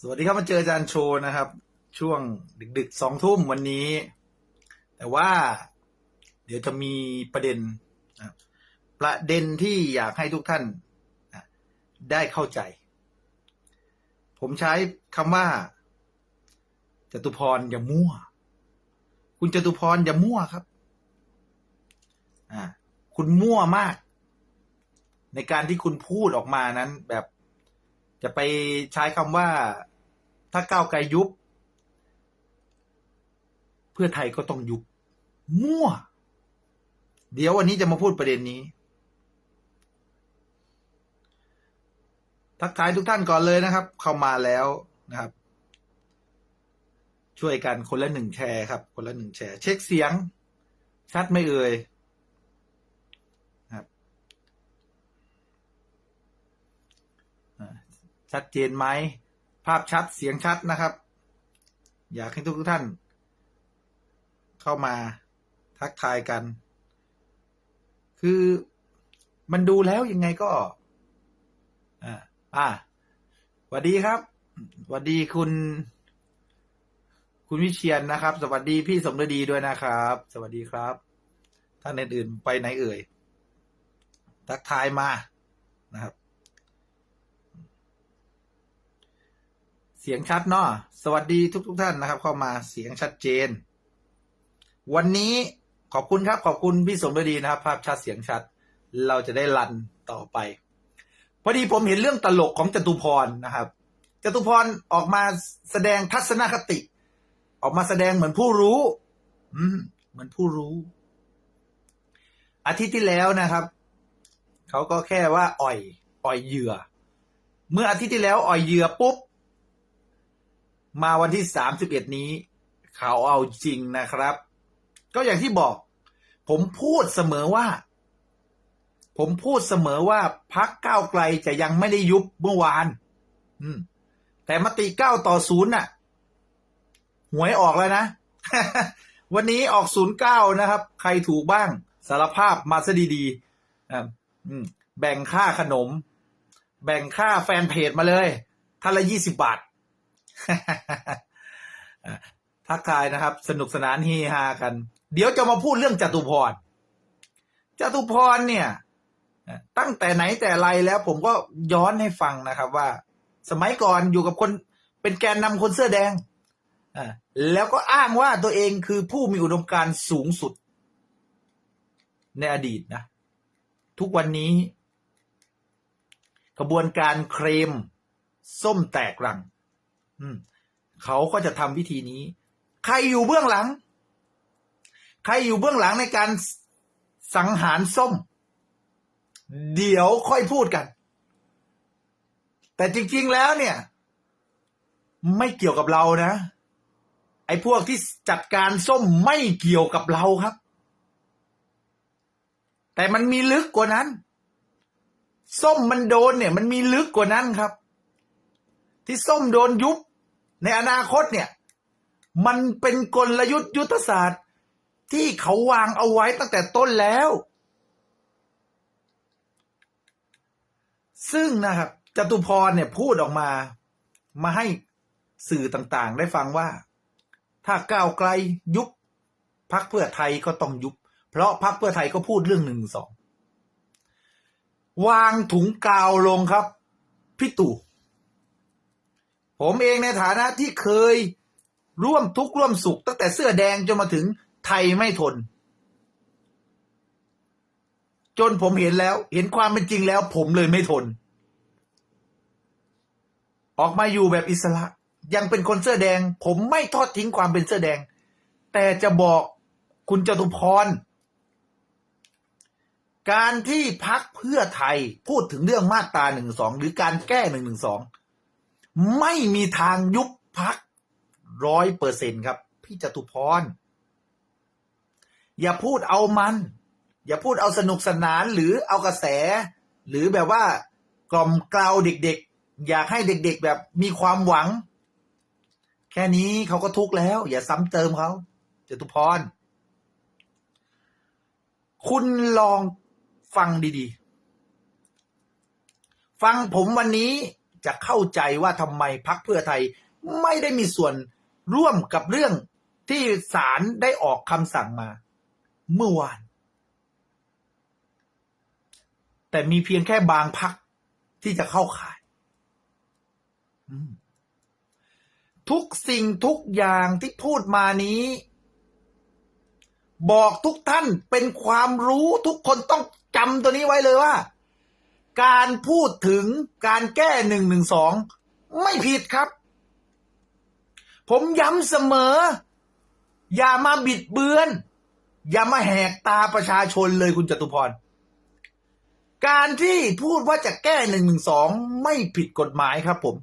สวัสดีครับมาเจออาจารย์โชว์นะครับ ช่วงดึกๆสองทุ่มวันนี้ แต่ว่าเดี๋ยวจะมีประเด็น ประเด็นที่อยากให้ทุกท่านได้เข้าใจ ผมใช้คำว่าจตุพรอย่ามั่ว คุณจตุพรอย่ามั่วครับอ่าคุณมั่วมาก ในการที่คุณพูดออกมานั้นแบบจะไปใช้คำว่า ถ้าก้าวไกลยุบ เพื่อไทยก็ต้องยุบ มั่ว เดี๋ยววันนี้จะมาพูดประเด็นนี้ ทักทายทุกท่านก่อนเลยนะครับ เข้ามาแล้วนะครับ ช่วยกันคนละหนึ่งแชร์ครับ คนละหนึ่งแชร์ เช็คเสียง ชัดไม่เอ่ยครับชัดเจนไหม ภาพชัดเสียงชัดนะครับ อยากให้ทุกท่าน เข้ามาทักทายกัน คือมันดูแล้วยังไงก็ อ่าอ่าสวัสดีครับสวัสดีคุณ คุณวิเชียนนะครับ สวัสดีพี่สมฤดีด้วยนะครับ สวัสดีครับ ท่านอื่นๆไปไหนเอ่ย ทักทายมานะครับ เสียงชัดเนาะสวัสดีทุกๆทท่านนะครับ เข้ามาเสียงชัดเจน วันนี้ขอบคุณครับขอบคุณพี่สมฤดีนะครับ ภาพชัดเสียงชัด เราจะได้รันต่อไป พอดีผมเห็นเรื่องตลกของจตุพรนะครับจตุพรออกมาแสดงทัศนคติ ออกมาแสดงเหมือนผู้รู้ อืม เหมือนผู้รู้ อาทิตย์ที่แล้วนะครับเขาก็แค่ว่า อ่อย อ่อยเหยื่อ เมื่ออาทิตย์ที่แล้วอ่อยเหยื่อปุ๊บ มาวันที่สามสิบเอ็ดนี้ เขาเอาจริงนะครับ ก็อย่างที่บอก ผมพูดเสมอว่า ผมพูดเสมอว่าพักก้าวไกลจะยังไม่ได้ยุบเมื่อวาน อืม แต่มติเก้าต่อศูนย์น่ะ หวยออกแล้วนะ วันนี้ออกศูนย์เก้านะครับ ใครถูกบ้างสารภาพมาซะดีๆอ่าอืม แบ่งค่าขนม แบ่งค่าแฟนเพจมาเลยท่านละยี่สิบบาท ทักทายนะครับ สนุกสนานเฮฮากัน เดี๋ยวจะมาพูดเรื่องจตุพรจตุพรเนี่ย ตั้งแต่ไหนแต่ไรแล้วผมก็ย้อนให้ฟังนะครับว่า สมัยก่อนอยู่กับคนเป็นแกนนำคนเสื้อแดงอแล้วก็อ้างว่าตัวเองคือผู้มีอุดมการณ์สูงสุด ในอดีตนะ ทุกวันนี้ กระบวนการเคลมส้มแตกรัง เขาก็จะทำวิธีนี้ ใครอยู่เบื้องหลัง ใครอยู่เบื้องหลังในการสังหารส้ม เดี๋ยวค่อยพูดกัน แต่จริง ๆ แล้วเนี่ย ไม่เกี่ยวกับเรานะ ไอ้พวกที่จัดการส้มไม่เกี่ยวกับเราครับ แต่มันมีลึกกว่านั้น ส้มมันโดนเนี่ย มันมีลึกกว่านั้นครับ ที่ส้มโดนยุบ ในอนาคตเนี่ย มันเป็นกลยุทธ์ยุทธศาสตร์ ที่เขาวางเอาไว้ตั้งแต่ต้นแล้ว ซึ่งนะครับจตุพรเนี่ยพูดออกมา มาให้สื่อต่างๆ ได้ฟังว่า ถ้าก้าวไกลยุบพักเพื่อไทยก็ต้องยุบ เพราะพักเพื่อไทยก็พูดเรื่องหนึ่งสองวางถุงกาวลงครับ พี่ตู่ ผมเองในฐานะที่เคยร่วมทุกข์ร่วมสุข ตั้งแต่เสื้อแดงจนมาถึงไทยไม่ทน จนผมเห็นแล้ว เห็นความเป็นจริงแล้ว ผมเลยไม่ทน ออกมาอยู่แบบอิสระ ยังเป็นคนเสื้อแดง ผมไม่ทอดทิ้งความเป็นเสื้อแดง แต่จะบอกคุณจตุพร การที่พักเพื่อไทยพูดถึงเรื่องมาตราหนึ่งสองหรือการแก้หนึ่งหนึ่งสอง ไม่มีทางยุบพักร้อยเปอร์เซ็นครับ พี่จตุพร อย่าพูดเอามัน อย่าพูดเอาสนุกสนานหรือเอากระแส หรือแบบว่ากล่อมกล่าวเด็กๆ อยากให้เด็กๆแบบมีความหวัง แค่นี้เขาก็ทุกข์แล้ว อย่าซ้ำเติมเขาจตุพร คุณลองฟังดีๆ ฟังผมวันนี้ จะเข้าใจว่าทำไมพักเพื่อไทยไม่ได้มีส่วนร่วมกับเรื่องที่ศาลได้ออกคำสั่งมา เมื่อวาน แต่มีเพียงแค่บางพักที่จะเข้าข่าย ทุกสิ่งทุกอย่างที่พูดมานี้ บอกทุกท่านเป็นความรู้ทุกคนต้องจำตัวนี้ไว้เลยว่า การพูดถึงการแก้หนึ่งหนึ่งสองไม่ผิดครับ ผมย้ำเสมอ อย่ามาบิดเบือน อย่ามาแหกตาประชาชนเลยคุณจตุพร การที่พูดว่าจะแก้หนึ่งหนึ่งสองไม่ผิดกฎหมายครับผม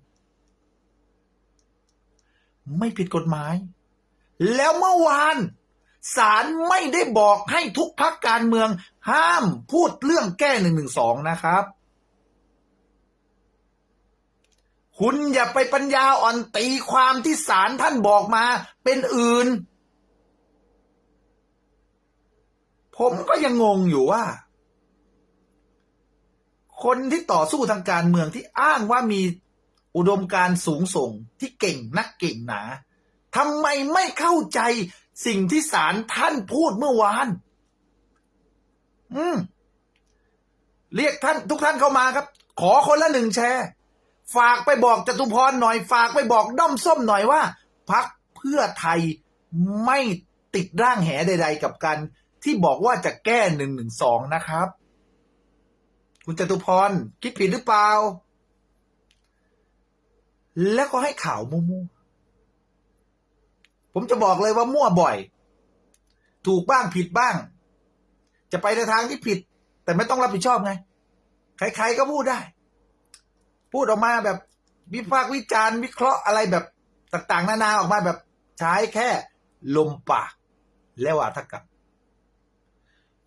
ไม่ผิดกฎหมาย แล้วเมื่อวานศาลไม่ได้บอกให้ทุกพักการเมืองห้ามพูดเรื่องแก้หนึ่งหนึ่งสองนะครับ คุณอย่าไปปัญญาอ่อนตีความที่ศาลท่านบอกมา เป็นอื่น ผมก็ยังงงอยู่ว่า คนที่ต่อสู้ทางการเมืองที่อ้างว่ามีอุดมการณ์สูงส่งที่เก่งนักเก่งหนาทำไมไม่เข้าใจสิ่งที่ศาลท่านพูดเมื่อวาน อืม เรียกท่านทุกท่านเข้ามาครับ ขอคนละหนึ่งแชร์ ฝากไปบอกจตุพรหน่อย ฝากไปบอกด้อมส้มหน่อยว่าพักเพื่อไทยไม่ติดร่างแหใด ๆ กับการที่บอกว่าจะแก้หนึ่งหนึ่งสองนะครับ คุณจตุพรคิดผิดหรือเปล่า แล้วก็ให้ข่าวมั่วๆผมจะบอกเลยว่ามั่วบ่อย ถูกบ้างผิดบ้าง จะไปในทางที่ผิด แต่ไม่ต้องรับผิดชอบไง ใครๆก็พูดได้ พูดออกมาแบบวิพากษ์วิจารณ์วิเคราะห์อะไรแบบต่างๆ นานาออกมาแบบใช้แค่ลมปาก และวาทกรรม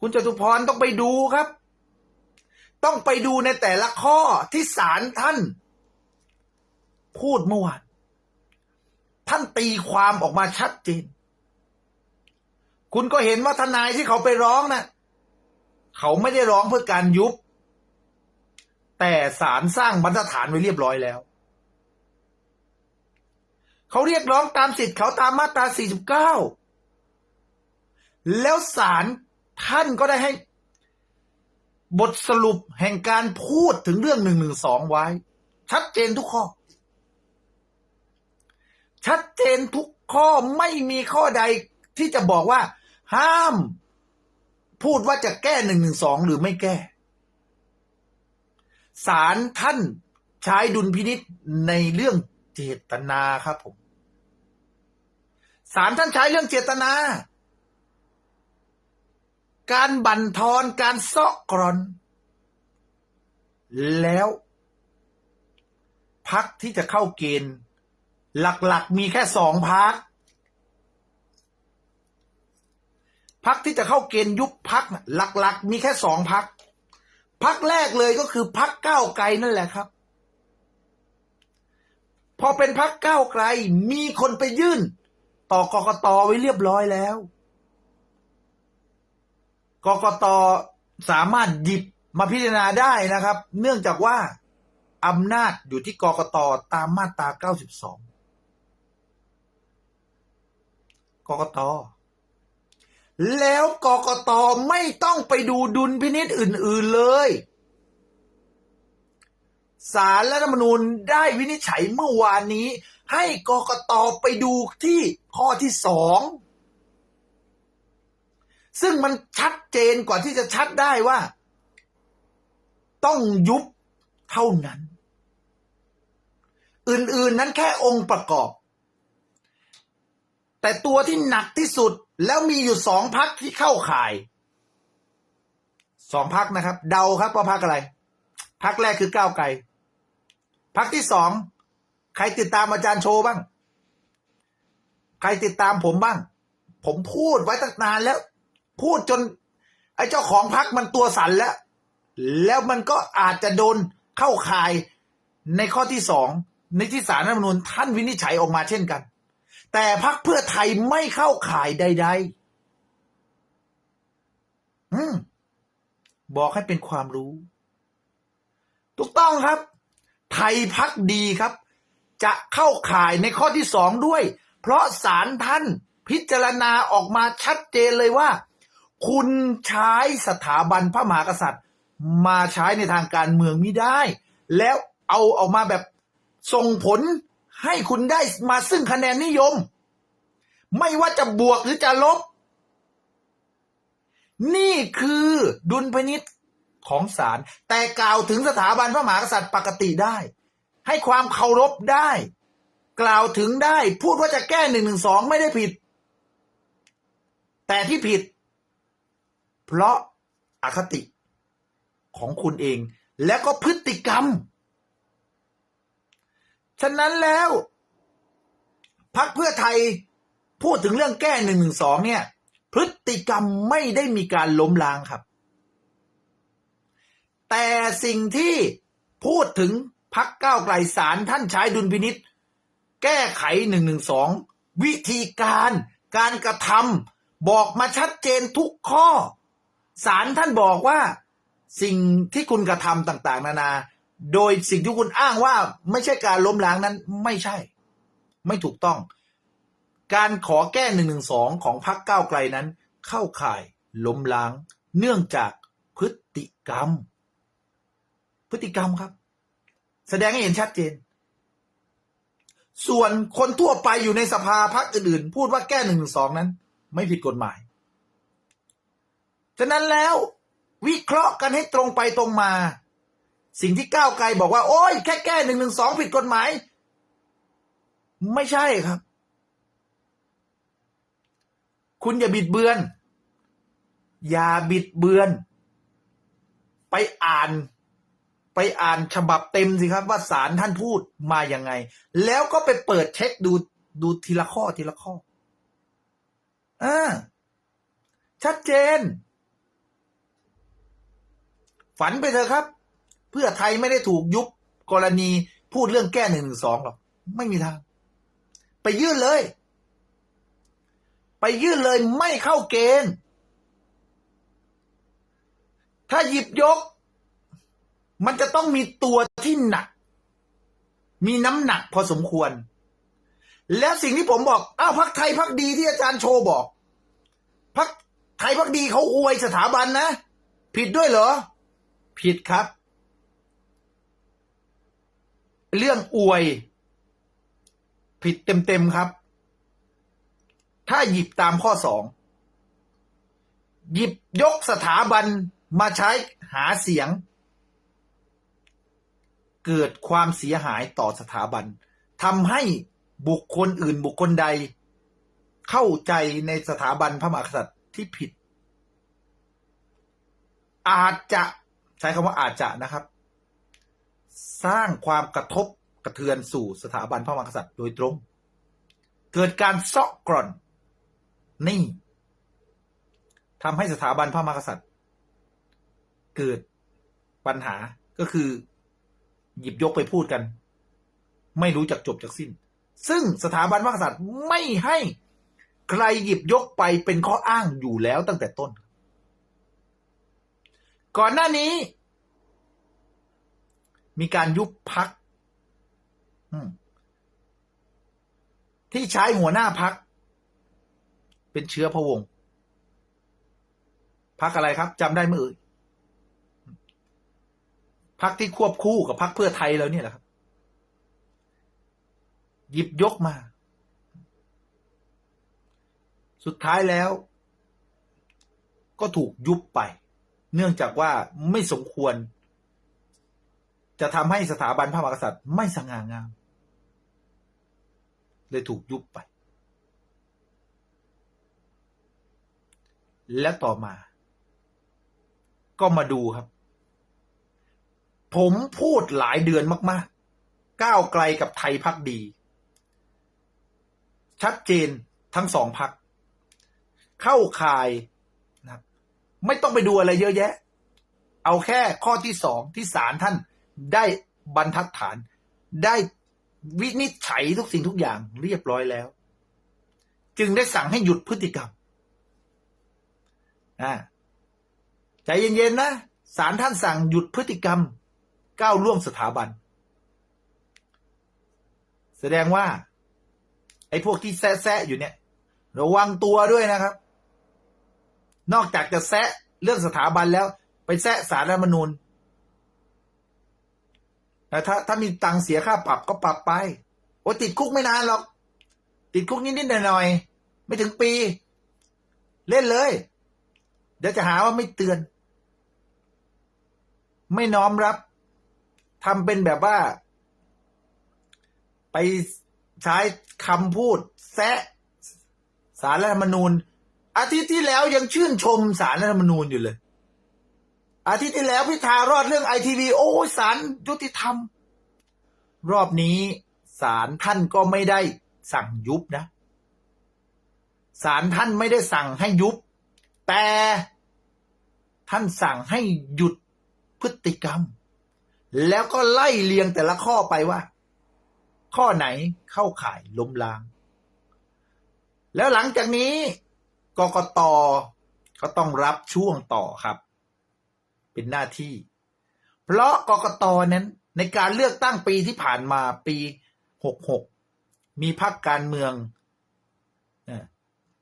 คุณจตุพรต้องไปดูครับ ต้องไปดูในแต่ละข้อที่ศาลท่าน พูดเมื่อวานท่านตีความออกมาชัดเจน คุณก็เห็นว่าทนายที่เขาไปร้องนะ่ะ เขาไม่ได้ร้องเพื่อการยุบ แต่ศาลสร้างบรรทัดฐานไว้เรียบร้อยแล้ว เขาเรียกร้องตามสิทธิ์เขาตามมาตรา 49 แล้วศาลท่านก็ได้ให้บทสรุปแห่งการพูดถึงเรื่อง 112 ไว้ ชัดเจนทุกข้อ ชัดเจนทุกข้อไม่มีข้อใดที่จะบอกว่า ห้ามพูดว่าจะแก้ 112 หรือไม่แก้ ศาลท่านใช้ดุลพินิษในเรื่องเจตนาครับผมศาลท่านใช้เรื่องเจตนา การบั่นทอนการเซาะกรอน แล้วพักที่จะเข้าเกณฑ์ หลักๆมีแค่สองพักพักที่จะเข้าเกณฑ์ยุบพักหลักๆมีแค่สองพัก พักแรกเลยก็คือพักก้าวไกลนั่นแหละครับ พอเป็นพักก้าวไกลมีคนไปยื่น ต่อกกตไว้เรียบร้อยแล้ว กกตสามารถหยิบมาพิจารณาได้นะครับ เนื่องจากว่าอำนาจอยู่ที่กกตตามมาตรา 92 กกต แล้วกกตไม่ต้องไปดูดุลพินิษอื่น ๆเลยสารรัฐธรรมนูญได้วินิจฉัยเมื่อวานนี้ ให้กกตไปดูที่ข้อที่สองซึ่งมันชัดเจนกว่าที่จะชัดได้ว่า ต้องยุบเท่านั้น อื่นๆนั้นแค่องค์ประกอบ แต่ตัวที่หนักที่สุดแล้วมีอยู่สองพักที่เข้าข่ายสองพักนะครับ เดาครับว่าพักอะไรพักแรกคือก้าวไกลพักที่สองใครติดตามอาจารย์โชว์บ้าง ใครติดตามผมบ้าง ผมพูดไว้ตั้งนานแล้ว พูดจน ไอ้เจ้าของพักมันตัวสั่นแล้ว แล้วมันก็อาจจะโดนเข้าข่ายในข้อที่สองในที่สารรัฐมนูญท่านวินิจฉัยออกมาเช่นกัน แต่พักเพื่อไทยไม่เข้าข่ายใด ๆ อืม บอกให้เป็นความรู้ ถูกต้องครับ ไทยพักดีครับ จะเข้าข่ายในข้อที่สองด้วย เพราะศาลท่านพิจารณาออกมาชัดเจนเลยว่า คุณใช้สถาบันพระมหากษัตริย์ มาใช้ในทางการเมืองไม่ได้ แล้วเอาออกมาแบบส่งผล ให้คุณได้มาซึ่งคะแนนนิยม ไม่ว่าจะบวกหรือจะลบ นี่คือดุลพินิษของศาลแต่กล่าวถึงสถาบันพระมหากษัตริย์ปกติได้ ให้ความเคารพได้ กล่าวถึงได้ พูดว่าจะแก้หนึ่งหนึ่งสองไม่ได้ผิด แต่ที่ผิด เพราะอคติของคุณเอง และก็พฤติกรรม ฉะนั้นแล้วพักเพื่อไทยพูดถึงเรื่องแก้หนึ่งหนึ่งสองเนี่ย พฤติกรรมไม่ได้มีการล้มล้างครับ แต่สิ่งที่พูดถึงพักก้าวไกลสารท่านใช้ดุลพินิษแก้ไขหนึ่งหนึ่งสองวิธีการการกระทำบอกมาชัดเจนทุกข้อสารท่านบอกว่า สิ่งที่คุณกระทำต่าง ๆ นานา โดยสิ่งที่คุณอ้างว่าไม่ใช่การล้มล้างนั้นไม่ใช่ ไม่ถูกต้อง การขอแก้หนึ่งหนึ่งสองของพรรคก้าวไกลนั้น เข้าข่ายล้มล้าง เนื่องจากพฤติกรรม พฤติกรรมครับ แสดงให้เห็นชัดเจน ส่วนคนทั่วไปอยู่ในสภาพักอื่นๆ พูดว่าแก้หนึ่งสองนั้น ไม่ผิดกฎหมายฉะนั้นแล้ววิเคราะห์กันให้ตรงไปตรงมา สิ่งที่ก้าวไกลบอกว่า โอ้ยแค่แก้หนึ่งหนึ่งสองผิดกฎหมาย ไม่ใช่ครับ คุณอย่าบิดเบือน อย่าบิดเบือน ไปอ่าน ไปอ่านฉบับเต็มสิครับ ว่าสารท่านพูดมาอย่างไง แล้วก็ไปเปิดเช็คดูดูทีละข้อทีละข้ออ่าชัดเจน ฝันไปเถอะครับ เพื่อไทยไม่ได้ถูกยุบกรณีพูดเรื่องแก้หนึ่งหนึ่งสองหรอก ไม่มีทาง ไปยื่นเลย ไปยื่นเลยไม่เข้าเกณฑ์ ถ้าหยิบยก มันจะต้องมีตัวที่หนัก มีน้ำหนักพอสมควร แล้วสิ่งที่ผมบอก อ้าวพักไทยพักดีที่อาจารย์โชว์บอกพักไทยพักดีเขาอวยสถาบันนะ ผิดด้วยเหรอ ผิดครับ เรื่องอวย ผิดเต็มๆครับ ถ้าหยิบตามข้อสองหยิบยกสถาบันมาใช้หาเสียง เกิดความเสียหายต่อสถาบันทำให้บุคคลอื่นบุคคลใด เข้าใจในสถาบันพระมหากษัตริย์ที่ผิด อาจจะใช้คำว่าอาจจะนะครับ สร้างความกระทบกระเทือนสู่สถาบันพระมหากษัตริย์โดยตรง เกิดการเซาะกร่อน นี่ทำให้สถาบันพระมหากษัตริย์ เกิดปัญหาก็คือ หยิบยกไปพูดกัน ไม่รู้จักจบจากสิ้น ซึ่งสถาบันพระมหากษัตริย์ไม่ให้ใครหยิบยกไปเป็นข้ออ้างอยู่แล้วตั้งแต่ต้น ก่อนหน้านี้ มีการยุบพักที่ใช้หัวหน้าพัก เป็นเชื้อพระวงศ์พักอะไรครับจำได้เมื่อเอ่ยพักที่ควบคู่กับพักเพื่อไทยแล้วเนี่ยแหละครับ หยิบยกมา สุดท้ายแล้ว ก็ถูกยุบไป เนื่องจากว่าไม่สมควร จะทำให้สถาบันพระมหากษัตริย์ไม่สง่างาม เลยถูกยุบไป และต่อมา ก็มาดูครับ ผมพูดหลายเดือนมาก ๆ ก้าวไกลกับไทยพักดี ชัดเจนทั้งสองพัก เข้าข่ายนะครับไม่ต้องไปดูอะไรเยอะแยะ เอาแค่ข้อที่สองที่ศาลท่าน ได้บรรทัดฐาน ได้วินิจฉัยทุกสิ่งทุกอย่างเรียบร้อยแล้ว จึงได้สั่งให้หยุดพฤติกรรมอ่าใจเย็นๆนะศาลท่านสั่งหยุดพฤติกรรม ก้าวล่วงสถาบัน แสดงว่า ไอ้พวกที่แซะแซะอยู่เนี่ย ระวังตัวด้วยนะครับ นอกจากจะแซะเรื่องสถาบันแล้ว ไปแซะสารรัฐมนูญ แต่ถ้าถ้ามีตังค์เสียค่าปรับก็ปรับไป โอ้ติดคุกไม่นานหรอก ติดคุกนิดๆหน่อยๆไม่ถึงปี เล่นเลย เดี๋ยวจะหาว่าไม่เตือน ไม่น้อมรับทำเป็นแบบว่า ไปใช้คำพูด แซะสารรัฐธรรมนูญ อาทิตย์ที่แล้วยังชื่นชมสารรัฐธรรมนูญอยู่เลย อาทิตย์ที่แล้วพิธารอดเรื่องไอทีวีโอ้สารยุติธรรม รอบนี้ศาลท่านก็ไม่ได้สั่งยุบนะศาลท่านไม่ได้สั่งให้ยุบ แต่ท่านสั่งให้หยุดพฤติกรรม แล้วก็ไล่เลียงแต่ละข้อไปว่า ข้อไหนเข้าข่ายล้มล้าง แล้วหลังจากนี้กกตก็ต้องรับช่วงต่อครับ เป็นหน้าที่ เพราะกกตนั้นในการเลือกตั้งปีที่ผ่านมาปี 66 มีพักการเมือง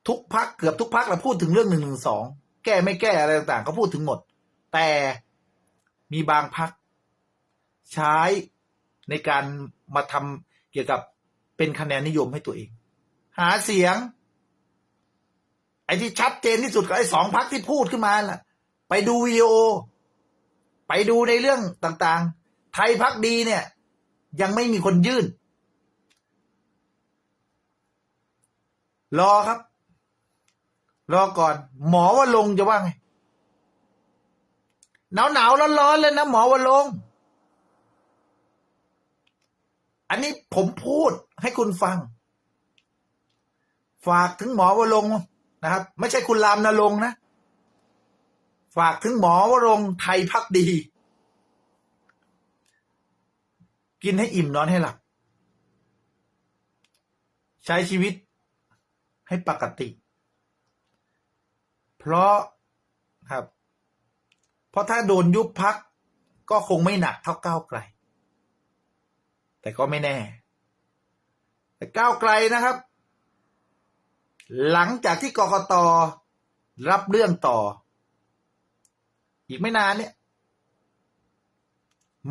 ทุกพักเกือบทุกพักเราพูดถึงเรื่องหนึ่งหนึ่งสองแก้ไม่แก้อะไรต่างๆก็พูดถึงหมด แต่มีบางพักใช้ในการมาทำเกี่ยวกับเป็นคะแนนนิยมให้ตัวเอง หาเสียง ไอ้ที่ชัดเจนที่สุดก็ไอ้สองพักที่พูดขึ้นมาล่ะ ไปดูวิดีโอ ไปดูในเรื่องต่างๆ ไทยพักดีเนี่ย ยังไม่มีคนยื่น รอครับ รอก่อน หมอว่าลงจะว่าไง หนาวหนาวร้อนร้อนๆเลยนะหมอว่าลง อันนี้ผมพูดให้คุณฟัง ฝากถึงหมอวรงค์นะครับ ไม่ใช่คุณรามนรงนะ ฝากถึงหมอวรงไทยพักดี กินให้อิ่มนอนให้หลับ ใช้ชีวิตให้ปกติ เพราะครับ เพราะถ้าโดนยุบพักก็คงไม่หนักเท่าก้าวไกล แต่ก็ไม่แน่ แต่ก้าวไกลนะครับ หลังจากที่กกตรับเรื่องต่อ อีกไม่นานเนี่ย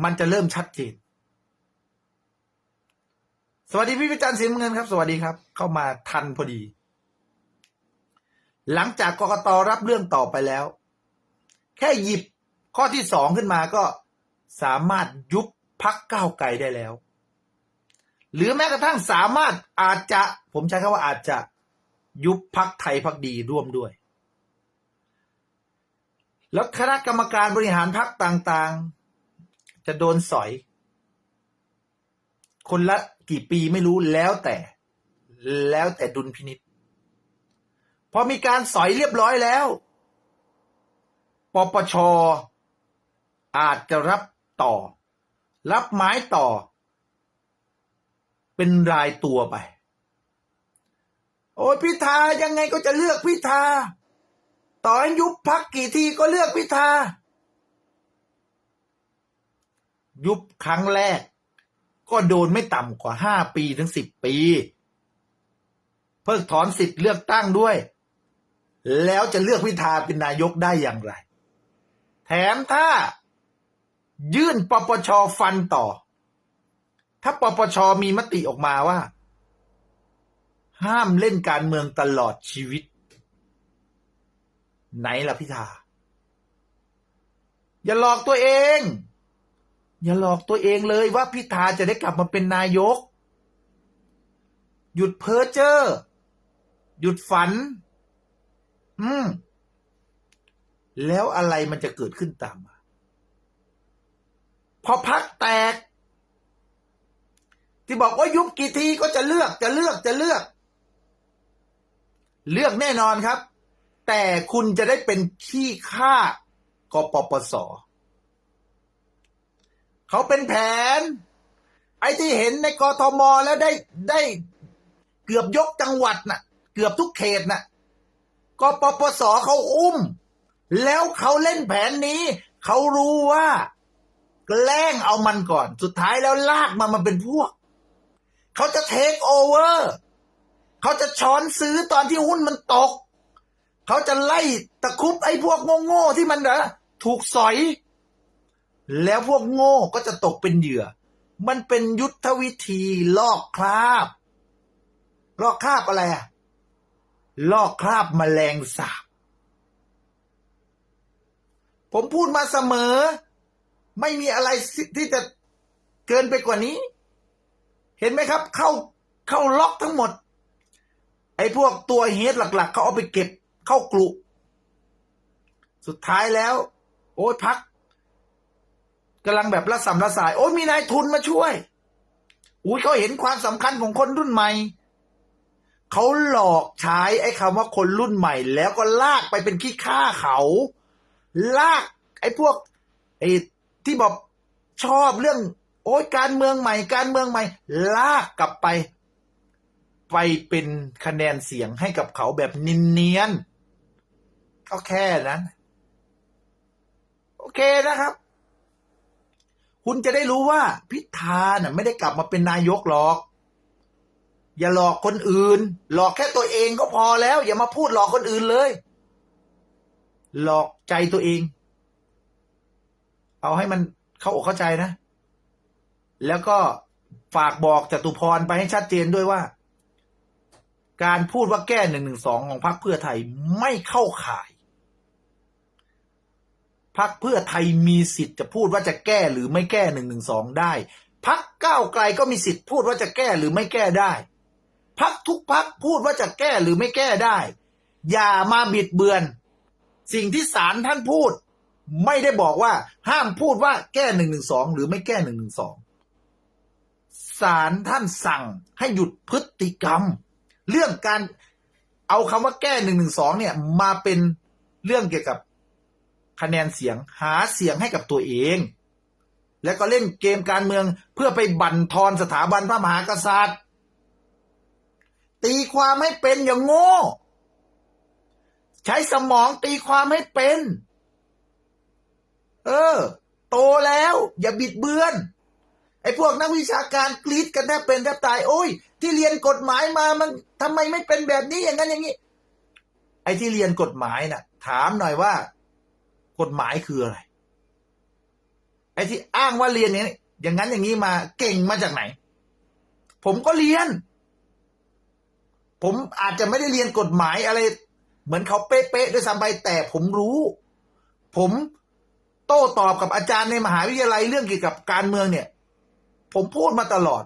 มันจะเริ่มชัดเจนสวัสดีพี่พิจารณ์สีน้ำเงินครับ สวัสดีครับ เข้ามาทันพอดี หลังจากกกตรับเรื่องต่อไปแล้ว แค่หยิบข้อที่สองขึ้นมาก็สามารถยุบพักก้าวไกลได้แล้ว หรือแม้กระทั่งสามารถอาจจะ ผมใช้คำว่าอาจจะยุบพักไทยพักดีร่วมด้วย แล้วคณะกรรมการบริหารพักต่างๆ จะโดนสอย คนละกี่ปีไม่รู้แล้วแต่ แล้วแต่ดุลพินิษพอมีการสอยเรียบร้อยแล้วปปชอาจจะรับต่อ รับไม้ต่อ เป็นรายตัวไป โอ้ยพิธายังไงก็จะเลือกพิธา ต่อให้ยุบพักกี่ทีก็เลือกพิธา ยุบครั้งแรก ก็โดนไม่ต่ำกว่าห้าปีถึงสิบปี เพิกถอนสิทธิ์เลือกตั้งด้วย แล้วจะเลือกพิธาเป็นนายกได้อย่างไร แถมถ้า ยื่นปปชฟันต่อ ถ้าปปชมีมติออกมาว่า ห้ามเล่นการเมืองตลอดชีวิต ไหนล่ะพิธา อย่าหลอกตัวเอง อย่าหลอกตัวเองเลยว่าพิธาจะได้กลับมาเป็นนายก หยุดเพ้อเจ้อหยุดฝัน อืม แล้วอะไรมันจะเกิดขึ้นตามมา พอพักแตก ที่บอกว่ายุบกี่ทีก็จะเลือกจะเลือกจะเลือก เลือกแน่นอนครับ แต่คุณจะได้เป็นขี้ข้ากปปสเขาเป็นแผน ไอ้ที่เห็นในกทมแล้วได้ได้เกือบยกจังหวัดน่ะ เกือบทุกเขตน่ะกปปสเขาอุ้ม แล้วเขาเล่นแผนนี้ เขารู้ว่า แกล้งเอามันก่อน สุดท้ายแล้วลากมามาเป็นพวก เขาจะเทคโอเวอร์เขาจะช้อนซื้อตอนที่หุ้นมันตก เขาจะไล่ตะคุบไอ้พวกโง่ๆที่มันนะถูกสอย แล้วพวกโง่ก็จะตกเป็นเหยื่อ มันเป็นยุทธวิธีลอกคราบ ลอกคราบอะไรอะลอกคราบแมลงสาบ ผมพูดมาเสมอ ไม่มีอะไรที่จะเกินไปกว่านี้ เห็นไหมครับ เข้าเข้าล็อกทั้งหมด ไอ้พวกตัวเฮดหลัก ๆ เขาเอาไปเก็บ เข้ากลุสุดท้ายแล้ว โอ้ยพักกำลังแบบละสัมละสาย โอ้ยมีนายทุนมาช่วย อุ้ยเขาเห็นความสำคัญของคนรุ่นใหม่เขาหลอกใช้ไอ้คำว่าคนรุ่นใหม่ แล้วก็ลากไปเป็นขี้ข้าเขา ลาก ไอ้พวกไอ้ที่บอกชอบเรื่อง โอ้ยการเมืองใหม่ การเมืองใหม่ ลากกลับไป ไปเป็นคะแนนเสียงให้กับเขาแบบนินเนียนๆ ก็แค่นั้น โอเคนะครับ คุณจะได้รู้ว่าพิธาน่ะไม่ได้กลับมาเป็นนายกหรอก อย่าหลอกคนอื่น หลอกแค่ตัวเองก็พอแล้ว อย่ามาพูดหลอกคนอื่นเลย หลอกใจตัวเอง เอาให้มันเข้าอกเข้าใจนะ แล้วก็ฝากบอกจตุพรไปให้ชัดเจนด้วยว่าการพูดว่าแก้หนึ่งหนึ่งสองของพรรคเพื่อไทยไม่เข้าข่าย พรรคเพื่อไทยมีสิทธิ์จะพูดว่าจะแก้หรือไม่แก้หนึ่งหนึ่งสองได้พรรคก้าวไกลก็มีสิทธิ์พูดว่าจะแก้หรือไม่แก้ได้พรรคทุกพรรคพูดว่าจะแก้หรือไม่แก้ได้ อย่ามาบิดเบือน สิ่งที่ศาลท่านพูด ไม่ได้บอกว่า ห้ามพูดว่าแก้หนึ่งหนึ่งสองหรือไม่แก้หนึ่งหนึ่งสองศาลท่านสั่งให้หยุดพฤติกรรม เรื่องการเอาคำว่าแก้หนึ่งหนึ่งสองเนี่ย มาเป็นเรื่องเกี่ยวกับ คะแนนเสียงหาเสียงให้กับตัวเอง แล้วก็เล่นเกมการเมืองเพื่อไปบั่นทอนสถาบันพระมหากษัตริย์ ตีความให้เป็นอย่างโง่ ใช้สมองตีความให้เป็น เออ โตแล้วอย่าบิดเบือนไอ้พวกนักวิชาการกรีดกันแทบเป็นแทบตายโอ้ย ที่เรียนกฎหมายมามันทำไมไม่เป็นแบบนี้อย่างนั้นอย่างนี้ ไอ้ที่เรียนกฎหมายน่ะ ถามหน่อยว่า กฎหมายคืออะไร ไอ้ที่อ้างว่าเรียนนี้อย่างนั้นอย่างนี้มาเก่งมาจากไหน ผมก็เรียน ผมอาจจะไม่ได้เรียนกฎหมายอะไร เหมือนเขาเป๊ะๆด้วยซ้ำไปแต่ผมรู้ ผมโต้ตอบกับอาจารย์ในมหาวิทยาลัยเรื่องเกี่ยวกับการเมืองเนี่ย ผมพูดมาตลอด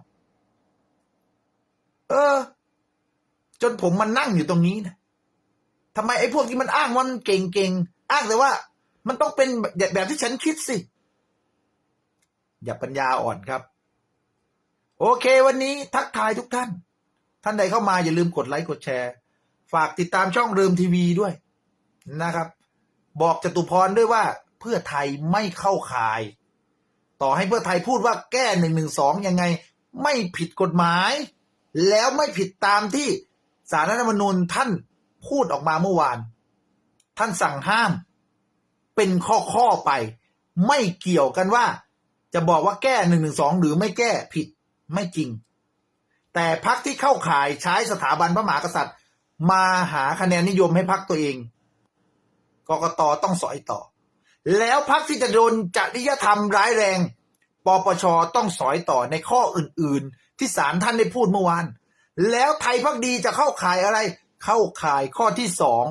เออ จนผมมานั่งอยู่ตรงนี้นะทำไมไอ้พวกที่มันอ้างว่ามันเก่งๆอ้างแต่ว่า มันต้องเป็นแบบที่ฉันคิดสิ อย่าปัญญาอ่อนครับ โอเค วันนี้ทักทายทุกท่าน ท่านใดเข้ามาอย่าลืมกดไลค์กดแชร์ ฝากติดตามช่องเริมทีวีด้วยนะครับ บอกจตุพรด้วยว่า เพื่อไทยไม่เข้าข่าย ต่อให้เพื่อไทยพูดว่าแก้หนึ่งหนึ่งสองยังไง ไม่ผิดกฎหมาย แล้วไม่ผิดตามที่สารรัฐธรรมนูญท่านพูดออกมาเมื่อวาน ท่านสั่งห้าม เป็นข้อข้อๆไป ไม่เกี่ยวกันว่า จะบอกว่าแก้หนึ่งหนึ่งสองหรือไม่แก้ผิดไม่จริง แต่พักที่เข้าข่ายใช้สถาบันพระมหากษัตริย์ มาหาคะแนนนิยมให้พักตัวเองกกตต้องสอยต่อ แล้วพักที่จะโดนจริยธรรมร้ายแรงปปชต้องสอยต่อในข้ออื่น ๆ ที่ศาลท่านได้พูดเมื่อวาน แล้วไทยพักดีจะเข้าข่ายอะไร เข้าข่ายข้อที่สอง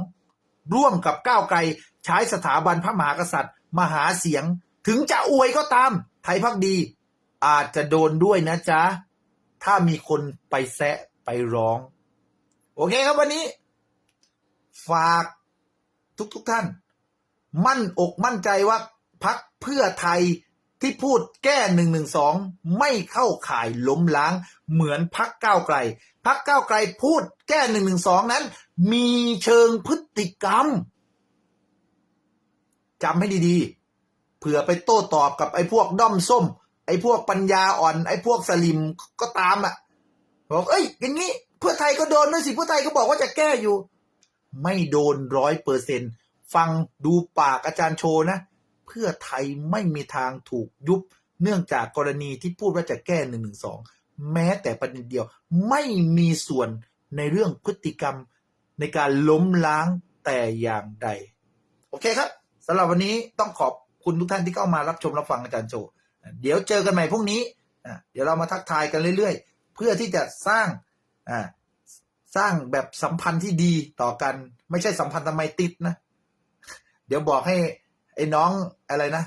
ร่วมกับก้าวไกล ใช้สถาบันพระมหากษัตริย์มาหาเสียง ถึงจะอวยก็ตาม ไทยพักดี อาจจะโดนด้วยนะจ๊ะ ถ้ามีคนไปแซะไปร้อง โอเคครับวันนี้ ฝากทุกๆทท่าน มั่นอกมั่นใจว่าพักเพื่อไทยที่พูดแก้หนึ่งหนึ่งสองไม่เข้าข่ายล้มล้าง เหมือนพักก้าวไกล พักก้าวไกลพูดแก้หนึ่งหนึ่งสองนั้น มีเชิงพฤติกรรม จำให้ดีๆ เผื่อไปโต้ตอบกับไอ้พวกด้อมส้ม ไอ้พวกปัญญาอ่อน ไอ้พวกสลิมก็ตามอะบอกเอ้ยอย่างนี้เพื่อไทยก็โดนด้วยสิเพื่อไทยก็บอกว่าจะแก้อยู่ ไม่โดนร้อยเปอร์เซ็นฟังดูปากอาจารย์โชนะ เพื่อไทยไม่มีทางถูกยุบ เนื่องจากกรณีที่พูดว่าจะแก้หนึ่งหนึ่งสองแม้แต่ประเด็นเดียวไม่มีส่วนในเรื่องพฤติกรรมในการล้มล้างแต่อย่างใด โอเคครับ สำหรับวันนี้ต้องขอบคุณทุกท่านที่เข้ามารับชมรับฟังอาจารย์โจ เดี๋ยวเจอกันใหม่พรุ่งนี้ เดี๋ยวเรามาทักทายกันเรื่อยๆ เพื่อที่จะสร้างสร้างแบบสัมพันธ์ที่ดีต่อกัน ไม่ใช่สัมพันธ์ทำไมติดนะ เดี๋ยวบอกให้ไอ้น้องอะไรนะ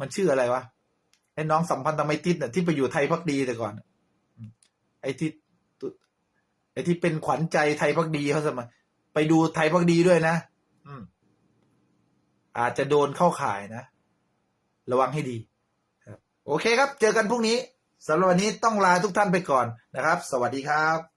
มันชื่ออะไรวะ ไอ้น้องสัมพันธ์ทำไมติดน่ะที่ไปอยู่ไทยพักดีแต่ก่อน ไอ้ที่ไอ้ที่เป็นขวัญใจไทยพักดีเขาสมัยไปดูไทยพักดีด้วยนะ อืม อาจจะโดนเข้าข่ายนะ ระวังให้ดี โอเคครับ เจอกันพรุ่งนี้สำหรับวันนี้ต้องลาทุกท่านไปก่อนนะครับ สวัสดีครับ